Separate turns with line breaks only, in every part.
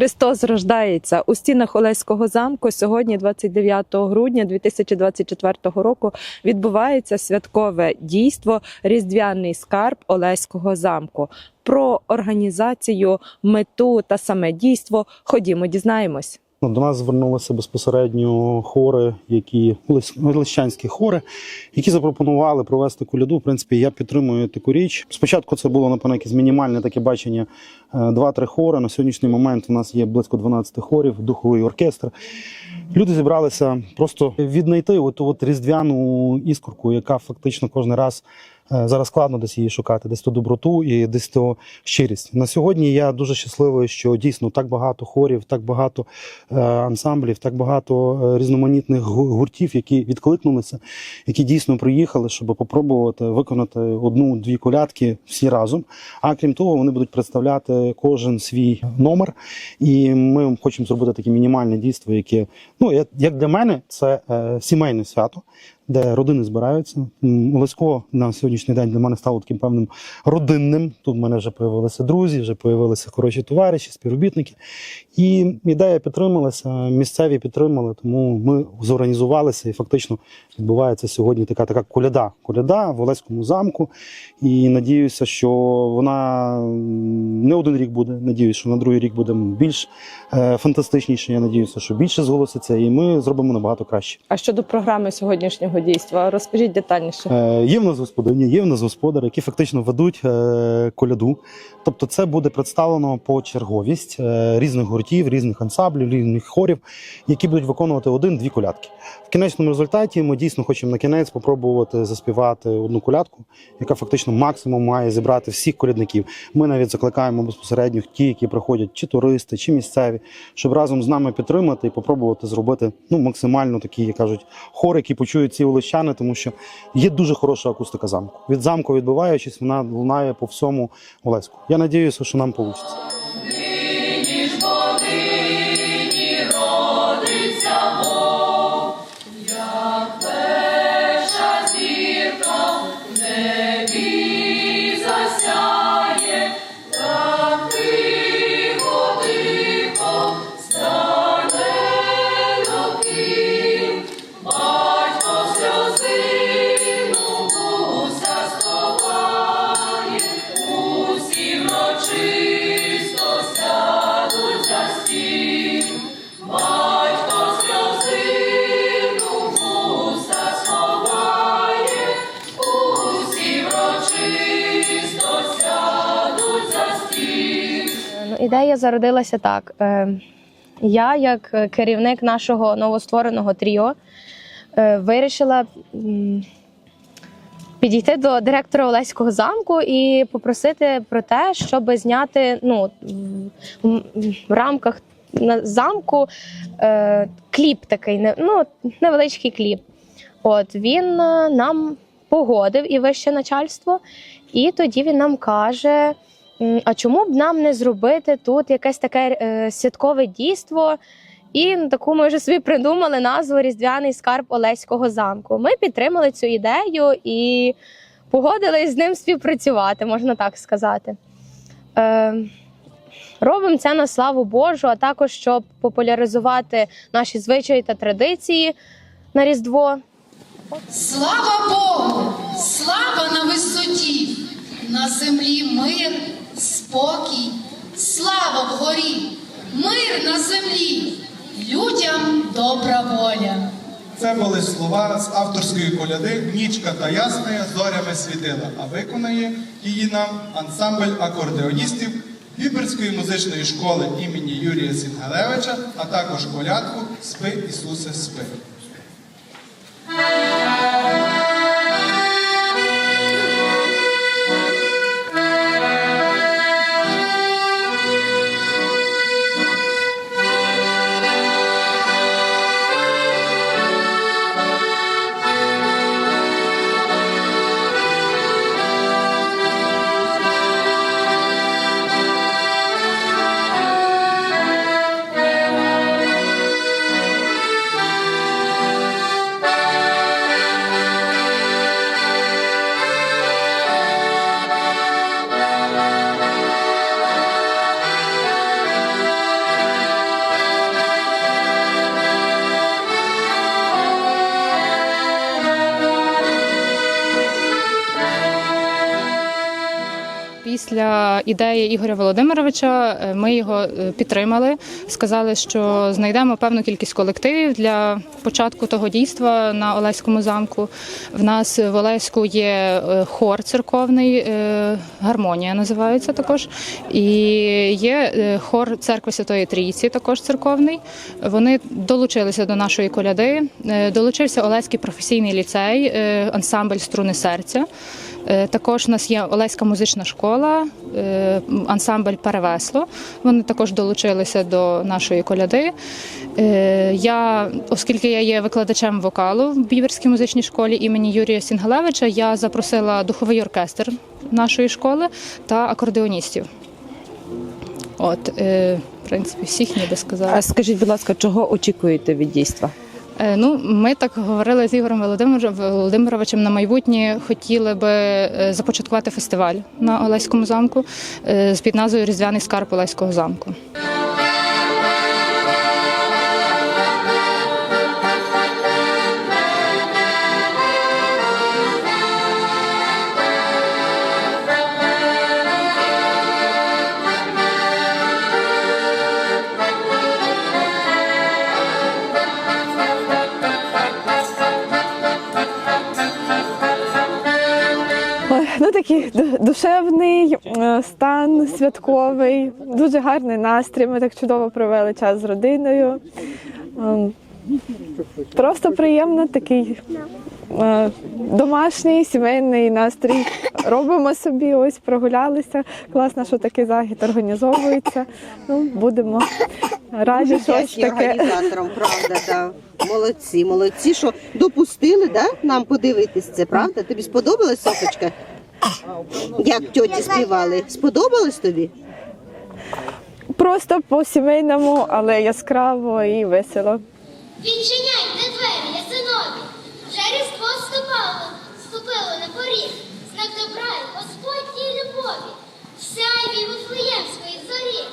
Христос рождається у стінах Олеського замку. Сьогодні, 29 грудня 2024 року, відбувається святкове дійство Різдвяний скарб Олеського замку. Про організацію, мету та саме дійство ходімо, дізнаємось.
Ну, До нас звернулися безпосередньо хори, які лищанські хори, які запропонували провести коляду. В принципі, я підтримую таку річ. Спочатку це було напевно якесь мінімальне таке бачення е, два-три хори. На сьогоднішній момент у нас є близько 12 хорів, духовий оркестр. Люди зібралися просто віднайти оту от різдвяну іскорку, яка фактично кожен раз зараз складно десь її шукати, десь ту доброту і десь ту щирість. На сьогодні я дуже щасливий, що дійсно так багато хорів, так багато е, ансамблів, так багато е, різноманітних гуртів, які відкликнулися, які дійсно приїхали, щоб попробувати виконати одну-дві колядки всі разом. А крім того, вони будуть представляти кожен свій номер. І ми хочемо зробити таке мінімальне дійство, яке ну як- для мене, це е, сімейне свято. Де родини збираються. М, Олесько на сьогоднішній день для мене стало таким певним родинним. Тут в мене вже появилися друзі, вже появилися хороші товариші, співробітники. І ідея підтрималася, місцеві підтримали, тому ми зорганізувалися і фактично відбувається сьогодні така така коляда. Коляда в Олеському замку. І надіюся, що вона не один рік буде. Надіюся, що на другий рік буде більш е, фантастичніше. Я надіюся, що більше зголоситься, і ми зробимо набагато краще.
А щодо програми сьогоднішнього дійства, розкажіть детальніше.
Е, Є в нас господині, є в нас господар, які фактично ведуть е, коляду. Тобто, це буде представлено по черговість е, різних гуртів, різних ансамблів, різних хорів, які будуть виконувати один-дві колядки. В кінечному результаті ми дійсно хочемо на кінець спробувати заспівати одну колядку, яка фактично максимум має зібрати всіх колядників. Ми навіть закликаємо безпосередньо ті, які приходять, чи туристи, чи місцеві, щоб разом з нами підтримати і попробувати зробити ну максимально такий, як кажуть, хор, який почують ці олещани, тому що є дуже хороша акустика замку. Від замку відбиваючись, вона лунає по всьому Олеську. Я надіюся, що нам вийде.
Ідея зародилася так. Е, Я, як керівник нашого новоствореного тріо, е, вирішила підійти до директора Олеського замку і попросити про те, щоб зняти ну, в, рамках замку е, кліп такий, ну, невеличкий кліп. От він нам погодив і вище начальство, і тоді він нам каже. А чому б нам не зробити тут якесь таке е, святкове дійство? І ну, таку ми вже собі придумали назву Різдвяний скарб Олеського замку. Ми підтримали цю ідею і погодились з ним співпрацювати, можна так сказати. Е, робимо це на славу Божу, а також щоб популяризувати наші звичаї та традиції на Різдво.
Слава Богу! Слава на висоті! На землі мир, спокій, слава вгорі, мир на землі, людям добра воля.
Це були слова з авторської коляди Нічка та ясна зорями світила, а виконає її нам ансамбль акордеоністів Віберської музичної школи імені Юрія Сінгелевича, а також колядку Спи Ісусе, спи.
Після ідеї Ігоря Володимировича е, ми його е, підтримали. Сказали, що знайдемо певну кількість колективів для початку того дійства на Олеському замку. В нас в Олеську є е, хор церковний, гармонія називається також. І є хор церкви Святої Трійці, також церковний. Вони долучилися до нашої коляди. Долучився Олеський професійний ліцей, ансамбль струни серця. Е, Також у нас є Олеська музична школа, е, ансамбль Перевесло. Вони також долучилися до нашої коляди. Е, Я, оскільки я є викладачем вокалу в Біберській музичній школі імені Юрія Сінгалевича, я запросила духовий оркестр нашої школи та акордеоністів. От, в принципі, всіх ніби сказала.
А скажіть, будь ласка, чого очікуєте від дійства?
Е, Ну, ми так говорили з Ігорем Володимир- Володимировичем на майбутнє. Хотіли би е, започаткувати фестиваль на Олеському замку е, з під назвою Різдвяний скарб Олеського замку.
Такий душевний е, стан святковий, дуже гарний настрій. Ми так чудово провели час з родиною. Ем, Просто приємно такий е, домашній сімейний настрій. Робимо собі, ось прогулялися. Класно, що такий захід організовується. Ну, будемо раді щось таке.
організаторам, правда, да. Молодці, молодці, що допустили да, нам подивитись це, правда? Тобі сподобалась, Софочка? Як тьоті співали? Сподобалось тобі?
Просто по сімейному, але яскраво і весело.
Відчиняйте двері, ясинові, вже різдво ступало, ступило на поріг, знак добра й Господній любові, сяйві Вифлеємської зорі,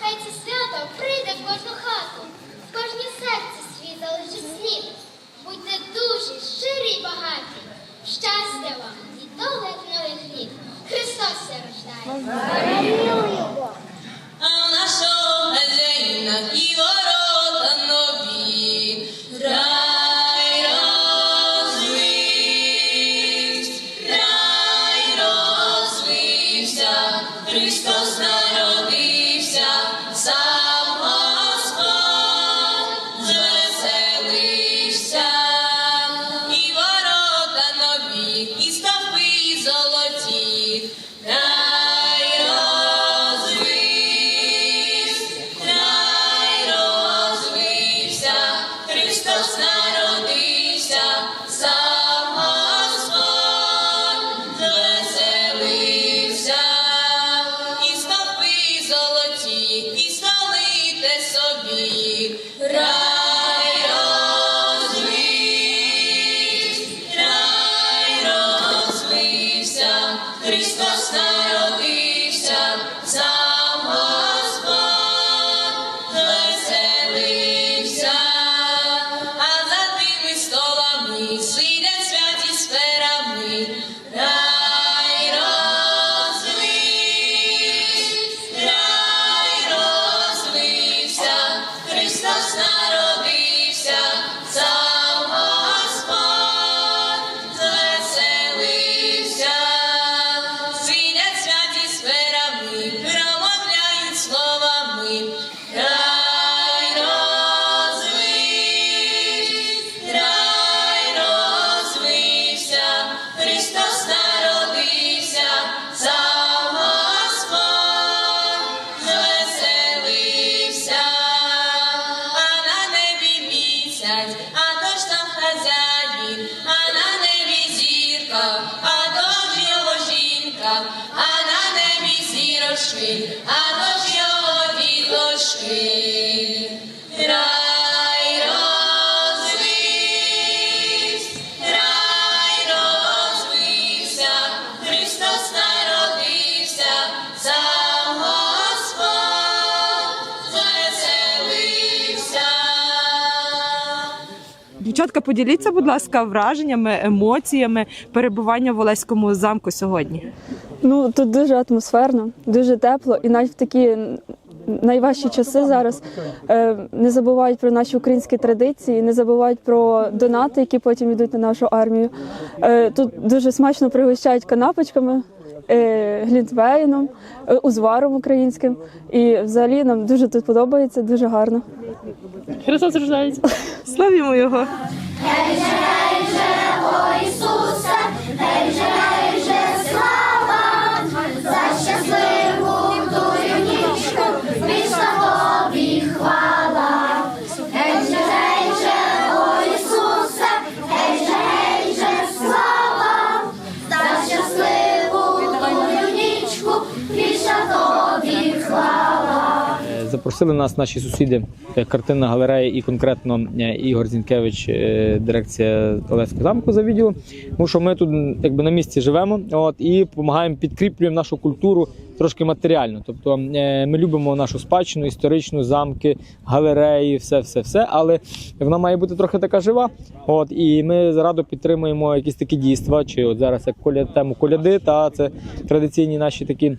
хай це свято прийде в кожну хату, в кожнє серце свій залишить слід. Будьте дуже щирі й багаті, щастя вам і довгих нових літ. Христос все рождає.
А у нашого а то ж його діточки. Рай рай розвився, Христос народився, сам.
Дівчатка, поділіться, будь ласка, враженнями, емоціями перебування в Олеському замку сьогодні.
Ну тут дуже атмосферно, дуже тепло, і навіть в такі найважчі часи зараз е, не забувають про наші українські традиції, не забувають про донати, які потім йдуть на нашу армію. Е, тут дуже смачно пригощають канапочками. е, Глінтвейном, узваром українським, і взагалі нам дуже тут подобається, дуже гарно. Христос рождається. Славімо його!
Ісусе,
Запросили нас наші сусіди, е, картинна галерея і конкретно е, Ігор Зінкевич, е, дирекція Олеського замку за відділом. Тому що ми тут якби на місці живемо, от і допомагаємо підкріплюємо нашу культуру трошки матеріально. Тобто е, ми любимо нашу спадщину, історичну замки, галереї, все, все, все. Але вона має бути трохи така жива. От і ми зараду підтримуємо якісь такі дійства, чи от зараз як коля тему коляди, та це традиційні наші такі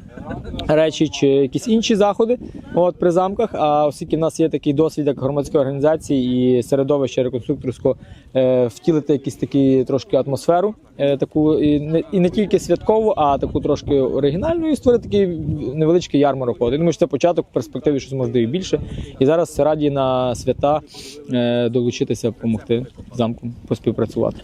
речі чи якісь інші заходи от, при замках. А оскільки в нас є такий досвід як громадської організації і середовище реконструкторського е, втілити якісь такі трошки атмосферу, таку і не, і не тільки святкову, а таку трошки оригінальну, і створити такий невеличкий ярмарок. Я думаю, що це початок в перспективі щось може і більше. І зараз раді на свята е, долучитися, допомогти замку поспівпрацювати.